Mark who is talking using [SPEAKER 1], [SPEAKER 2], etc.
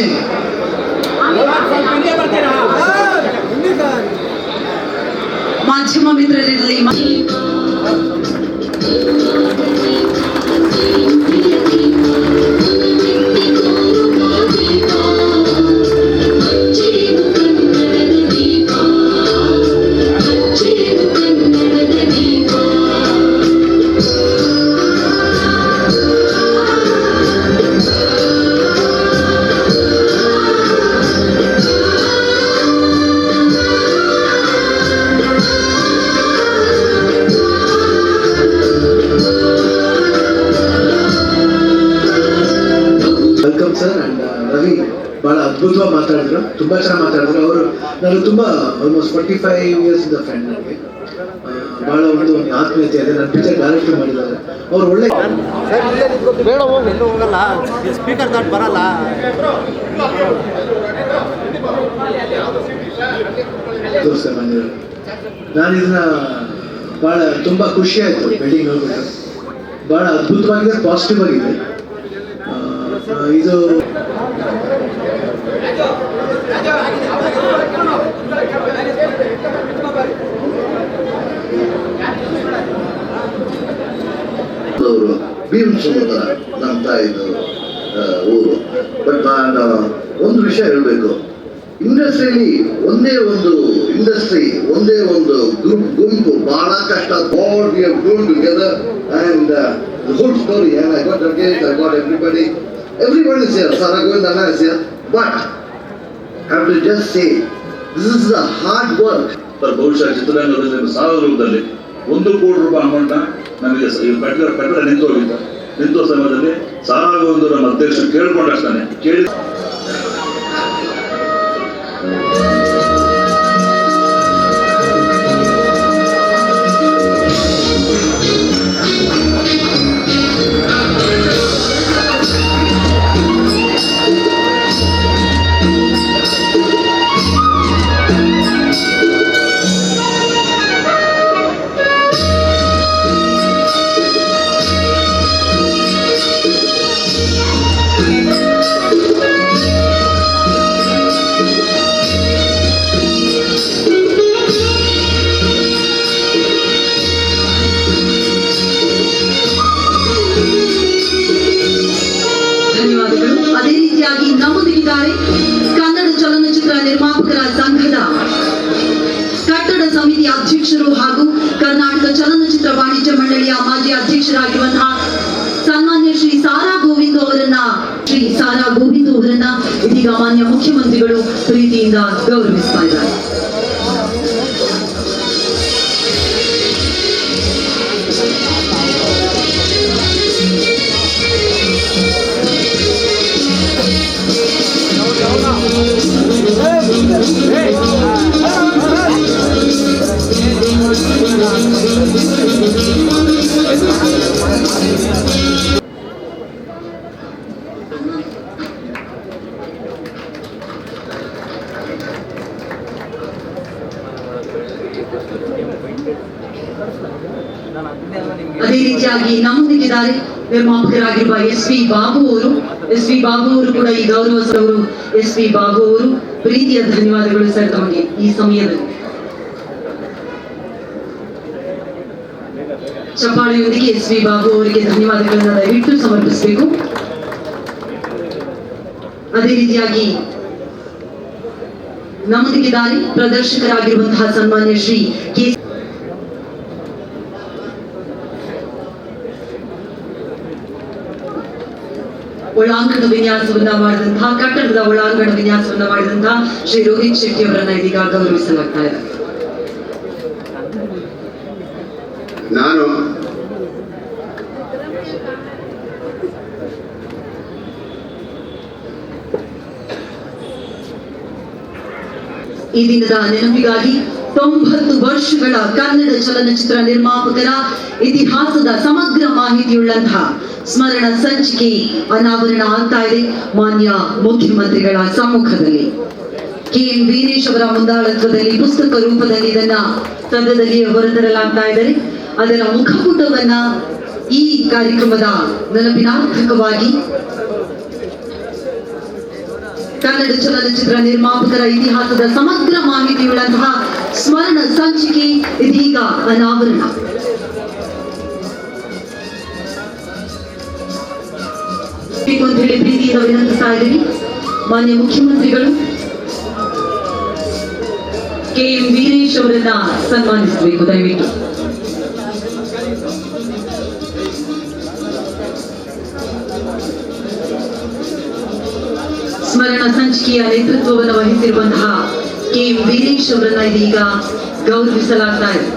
[SPEAKER 1] assim.
[SPEAKER 2] Welcome sir and Ravi ಬಹಳ ಅದ್ಭುತವಾಗಿ ಮಾತಾಡಿದ್ರು ತುಂಬಾ ಚೆನ್ನಾಗಿ ಮಾತಾಡಿದ್ರು. ಅವರು ನಾನು ತುಂಬಾ ಆಲ್ಮೋಸ್ಟ್ ಫೋರ್ಟಿ ಫೈವ್ ಇಯರ್ಸ್ ಇಂದ ಫ್ರೆಂಡ್ ನನಗೆ ಬಹಳ ಒಂದು ಆತ್ಮೀಯತೆ ಇದೆ. ನನ್ನ ಪಿಕ್ಚರ್ ಡೈರೆಕ್ಟ್ ಮಾಡಿದ್ದಾರೆ. ಅವ್ರು ಒಳ್ಳೆ
[SPEAKER 3] ಬೇಡ ಹೋಗಿ ಎಲ್ಲೂ ಹೋಗಲ್ಲ. ಸ್ಪೀಕರ್ ದಾಟ್ ಬರಲ್ಲ.
[SPEAKER 2] ತೋರಿಸ್ತಾರೆ ನಾನು ಇದನ್ನ ಬಹಳ ತುಂಬಾ ಖುಷಿ ಆಯ್ತು ಬಿಲ್ಡಿಂಗ್ ಹೋಗ್ಬಿಟ್ಟು. ಬಹಳ ಅದ್ಭುತವಾಗಿದೆ ಪಾಸಿಟಿವ್ ಆಗಿದೆ. ಇದು
[SPEAKER 4] ಅವರು ಭೀಮಸಮುದ್ರ ನಮ್ಮ ತಾಯಿದು ಊರು. ಬಟ್ ನಾನು ಒಂದು ವಿಷಯ ಹೇಳಬೇಕು. ಇಂಡಸ್ಟ್ರಿಲಿ ಒಂದೇ ಒಂದು ಇಂಡಸ್ಟ್ರಿ ಒಂದೇ ಒಂದು ಗ್ರೂಪ್ ಗುಂಪು, ಬಹಳ ಕಷ್ಟ. God we have together and whole story and I got again I got everybody everybody is here. Sir is here. Is I but to just just say is the hard work
[SPEAKER 5] sir ಬಹುಶಃ ಚಿತ್ರರಂಗದಲ್ಲಿ ಸಾವಿರ ರೂಪದಲ್ಲಿ ಒಂದು ಕೋಟಿ ರೂಪಾಯಿ amount ನಮಗೆ ಕಟ್ಟಡ ಕಟ್ಟಡ ನಿಂತು ಹೋಗಿದ್ದ ನಿಂತ ಸಮಯದಲ್ಲಿ ಸಾವಿರ ಒಂದು ನಮ್ಮ ಅಧ್ಯಕ್ಷರು ಕೇಳ್ಕೊಂಡಷ್ಟೇ ಕೇಳಿ
[SPEAKER 1] ಅದೇ ರೀತಿಯಾಗಿ ನಮ್ಮೊಂದಿಗಿದ್ದಾರೆ ಕನ್ನಡ ಚಲನಚಿತ್ರ ನಿರ್ಮಾಪಕರ ಸಂಘದ ಕಟ್ಟಡ ಸಮಿತಿ ಅಧ್ಯಕ್ಷರು ಹಾಗೂ ಕರ್ನಾಟಕ ಚಲನಚಿತ್ರ ವಾಣಿಜ್ಯ ಮಂಡಳಿಯ ಮಾಜಿ ಅಧ್ಯಕ್ಷರಾಗಿರುವಂತಹ ಸನ್ಮಾನ್ಯ ಶ್ರೀ ಸಾರಾ ಗೋವಿಂದ ಅವರನ್ನ, ಶ್ರೀ ಸಾರಾ ಗೋವಿಂದ ಅವರನ್ನ ಇದೀಗ ಮಾನ್ಯ ಮುಖ್ಯಮಂತ್ರಿಗಳು ಪ್ರೀತಿಯಿಂದ ಗೌರವಿಸ್ತಾ ಇದ್ದಾರೆ. ಅದೇ ರೀತಿಯಾಗಿ ನಮ್ಮೊಂದಿಗಿದ್ದಾರೆ ನಿರ್ಮಾಪಕರಾಗಿರುವ ಎಸ್ ವಿ ಬಾಬು ಅವರು. ಎಸ್ ವಿ ಬಾಬು ಅವರು ಕೂಡ ಈ ಗೌರವ ಅವರು ಎಸ್ ವಿ ಬಾಬು ಅವರು ಪ್ರೀತಿಯ ಧನ್ಯವಾದಗಳು ಸರ್ ತಮಗೆ ಈ ಸಮಯದಲ್ಲಿ. ಚಪ್ಪಾಳೆಯೊಂದಿಗೆ ಎಸ್ ವಿ ಬಾಬು ಅವರಿಗೆ ಧನ್ಯವಾದಗಳನ್ನು ದಯವಿಟ್ಟು ಸಮರ್ಪಿಸಬೇಕು. ಅದೇ ರೀತಿಯಾಗಿ ನಮ್ಮೊಂದಿಗಿದ್ದಾರೆ ಪ್ರದರ್ಶಕರಾಗಿರುವಂತಹ ಸನ್ಮಾನ್ಯ ಶ್ರೀ ಕೆ ಒಳಾಂಗಣ ವಿನ್ಯಾಸವನ್ನ ಮಾಡಿದಂತಹ ಕಟ್ಟಡದ ಒಳಾಂಗಣ ವಿನ್ಯಾಸವನ್ನ ಮಾಡಿದಂತಹ ಶ್ರೀ ರೋಹಿತ್ ಶೆಟ್ಟಿ ಅವರನ್ನ ಇದೀಗ ಗೌರವಿಸಲಾಗ್ತಾ ಇದೆ.
[SPEAKER 4] ನಾನು
[SPEAKER 1] ಈ ದಿನದ ನೆನಪಿಗಾಗಿ ತೊಂಬತ್ತು ವರ್ಷಗಳ ಕನ್ನಡ ಚಲನಚಿತ್ರ ನಿರ್ಮಾಪಕರ ಇತಿಹಾಸದ ಸಮಗ್ರ ಮಾಹಿತಿಯುಳ್ಳಂತಹ ಸ್ಮರಣ ಸಂಚಿಕೆ ಅನಾವರಣ ಆಗ್ತಾ ಇದೆ. ಮಾನ್ಯ ಮುಖ್ಯಮಂತ್ರಿಗಳ ಸಮ್ಮುಖದಲ್ಲಿ. ಕೆ. ಎಂ ವೀರೇಶ್ ಅವರ ಮುಂದಾಳತ್ವದಲ್ಲಿ ಪುಸ್ತಕ ರೂಪದಲ್ಲಿ ಇದನ್ನ ತಂಡದಲ್ಲಿ ಹೊರತರಲಾಗ್ತಾ ಇದ್ದಾರೆ. ಅದರ ಮುಖಪುಟವನ್ನ ಈ ಕಾರ್ಯಕ್ರಮದ ನೆನಪಿನಾರ್ಥಕವಾಗಿ ಕನ್ನಡ ಚಲನಚಿತ್ರ ನಿರ್ಮಾಪಕರ ಇತಿಹಾಸದ ಸಮಗ್ರ ಮಾಹಿತಿಯುಳ್ಳಂತಹ ಸ್ಮರಣ ಸಂಚಿಕೆ ಇದೀಗ ಅನಾವರಣ. ಹೇಳಿ ಪ್ರೀತಿಯಿಂದ ವಿನಂತಿಸ್ತಾ ಇದ್ದೀನಿ ಮಾನ್ಯ ಮುಖ್ಯಮಂತ್ರಿಗಳು ಕೆ ಎಂ ವೀರೇಶ್ ಅವರನ್ನ ಸನ್ಮಾನಿಸಬೇಕು ದಯವಿಟ್ಟು ಸ್ಮರಣ ಸಂಚಿಕೆಯ ನೇತೃತ್ವವನ್ನು ವಹಿಸಿರುವಂತಹ ಕೆ ಎಂ ವೀರೇಶ್ ಅವರನ್ನ ಇದೀಗ ಗೌರವಿಸಲಾಗ್ತಾ ಇದೆ